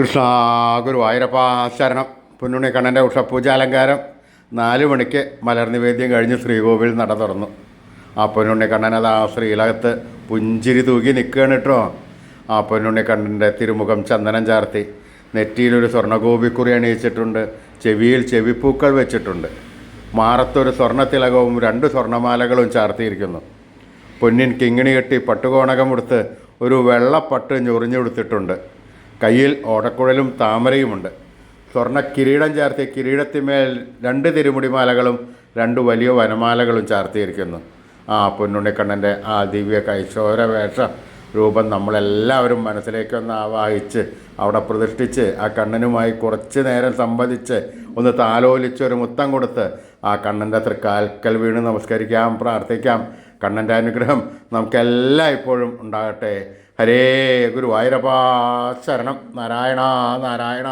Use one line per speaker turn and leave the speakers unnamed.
കൃഷ്ണ ഗുരുവായൂരപ്പ ശരണം. പൊന്നുണ്ണി കണ്ണന്റെ ഉഷപൂജാലങ്കാരം നാല് മണിക്ക് മലർനിവേദ്യം കഴിഞ്ഞ് ശ്രീകോവിൽ നട തുറന്നു. ആ പൊന്നുണ്ണി കണ്ണൻ അത് ആ ശ്രീലകത്ത് പുഞ്ചിരി തൂക്കി നിൽക്കുകയാണ് കേട്ടോ. ആ പൊന്നുണ്ണി കണ്ണന്റെ തിരുമുഖം ചന്ദനം ചാർത്തി. നെറ്റിയിലൊരു സ്വർണഗോപിക്കുറി അണിയിച്ചിട്ടുണ്ട്. ചെവിയിൽ ചെവിപ്പൂക്കൾ വെച്ചിട്ടുണ്ട്. മാറത്തൊരു സ്വർണത്തിലകവും രണ്ട് സ്വർണമാലകളും ചാർത്തിയിരിക്കുന്നു. പൊന്നിൻ കിങ്ങിണി കെട്ടി പട്ടുകോണകം ഉടുത്ത് ഒരു വെള്ളപ്പട്ട് ഞൊറിഞ്ഞുകൊടുത്തിട്ടുണ്ട് കയ്യിൽ ഓടക്കുഴലും താമരയുമുണ്ട്. സ്വർണ കിരീടം ചാർത്തിയ കിരീടത്തിന്മേൽ രണ്ട് തിരുമുടിമാലകളും രണ്ട് വലിയ വനമാലകളും ചാർത്തിയിരിക്കുന്നു. ആ പൊന്നുണ്ണിക്കണ്ണന്റെ ആ ദിവ്യ കൈശോര വേഷ രൂപം നമ്മളെല്ലാവരും മനസ്സിലേക്കൊന്ന് ആവാഹിച്ച് അവിടെ പ്രതിഷ്ഠിച്ച് ആ കണ്ണനുമായി കുറച്ച് നേരം സംവദിച്ച് ഒന്ന് താലോലിച്ച് ഒരു മുത്തം കൊടുത്ത് ആ കണ്ണന്റെ തൃക്കാൽക്കൽ വീണ് നമസ്കരിക്കാം പ്രാർത്ഥിക്കാം. കണ്ണന്റെ അനുഗ്രഹം നമുക്കെല്ലാം ഇപ്പോഴും ഉണ്ടാകട്ടെ. ഹരേ ഗുരുവായൂരപ്പാ ശരണം. നാരായണ നാരായണ.